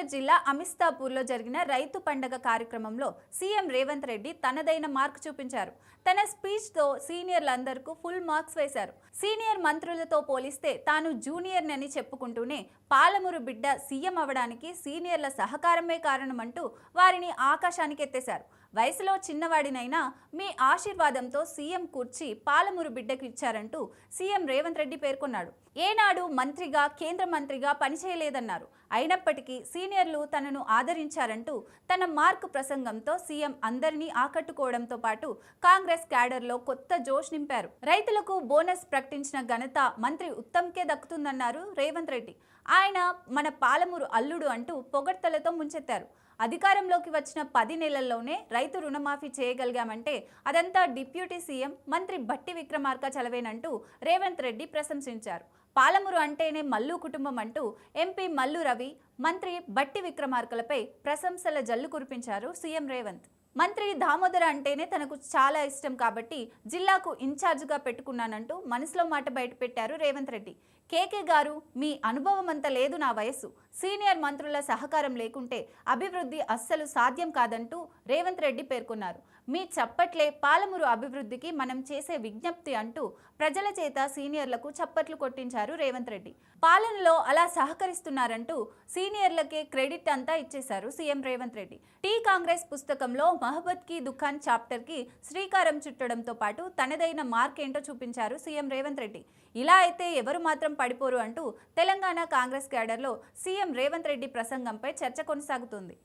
కరీంనగర్ జిల్లా అమిస్తాపూర్లో జరిగిన రైతు పండగ కార్యక్రమంలో సీఎం రేవంత్ రెడ్డి తనదైన మార్క్ చూపించారు. తన స్పీచ్తో సీనియర్లందరికీ ఫుల్ మార్క్స్ వేశారు. సీనియర్ మంత్రులతో పోలిస్తే తాను జూనియర్నని చెప్పుకుంటూనే పాలమూరు బిడ్డ సీఎం అవడానికి సీనియర్ల సహకారమే కారణమంటూ వారిని ఆకాశానికి ఎత్తేశారు వయసులో చిన్నవాడినైనా మీ ఆశీర్వాదంతో సీఎం కూర్చి పాలమూరు బిడ్డకు ఇచ్చారంటూ సీఎం రేవంత్ రెడ్డి పేర్కొన్నాడు. ఏనాడు మంత్రిగా కేంద్ర మంత్రిగా పనిచేయలేదన్నారు. అయినప్పటికీ సీనియర్లు తనను ఆదరించారంటూ తన మార్క్ ప్రసంగంతో సీఎం అందరినీ ఆకట్టుకోవడంతో పాటు కాంగ్రెస్ క్యాడర్లో కొత్త జోష్ నింపారు. రైతులకు బోనస్ ప్రకటించిన ఘనత మంత్రి ఉత్తమ్కే దక్కుతుందన్నారు రేవంత్ రెడ్డి. ఆయన మన పాలమూరు అల్లుడు అంటూ పొగడ్తలతో ముంచెత్తారు. అధికారంలోకి వచ్చిన పది నెలల్లోనే రైతు రుణమాఫీ చేయగలిగామంటే అదంతా డిప్యూటీ సీఎం మంత్రి బట్టి విక్రమార్క చలవేనంటూ రేవంత్ రెడ్డి ప్రశంసించారు. పాలమూరు అంటేనే మల్లు కుటుంబం అంటూ ఎంపీ మల్లు రవి మంత్రి బట్టి విక్రమార్కలపై ప్రశంసల జల్లు కురిపించారు సీఎం రేవంత్. మంత్రి దామోదర అంటేనే తనకు చాలా ఇష్టం కాబట్టి జిల్లాకు ఇన్ఛార్జ్గా పెట్టుకున్నానంటూ మనసులో మాట బయటపెట్టారు రేవంత్ రెడ్డి. కేకే గారు మీ అనుభవం అంత లేదు నా వయస్సు. సీనియర్ మంత్రుల సహకారం లేకుంటే అభివృద్ధి అస్సలు సాధ్యం కాదంటూ రేవంత్ రెడ్డి పేర్కొన్నారు. మీ చప్పట్లే పాలమూరు అభివృద్ధికి మనం చేసే విజ్ఞప్తి అంటూ ప్రజల చేత సీనియర్లకు చప్పట్లు కొట్టించారు రేవంత్ రెడ్డి. పాలనలో అలా సహకరిస్తున్నారంటూ సీనియర్లకే క్రెడిట్ అంతా ఇచ్చేశారు CM Revanth Reddy. T Congress పుస్తకంలో మహబత్ కీ దుఖాన్ చాప్టర్కి శ్రీకారం చుట్టడంతో పాటు తనదైన మార్క్ ఏంటో చూపించారు సీఎం రేవంత్ రెడ్డి. ఇలా అయితే ఎవరు మాత్రం పడిపోరు అంటూ తెలంగాణ కాంగ్రెస్ క్యాడర్లో సీఎం రేవంత్ రెడ్డి ప్రసంగంపై చర్చ కొనసాగుతుంది.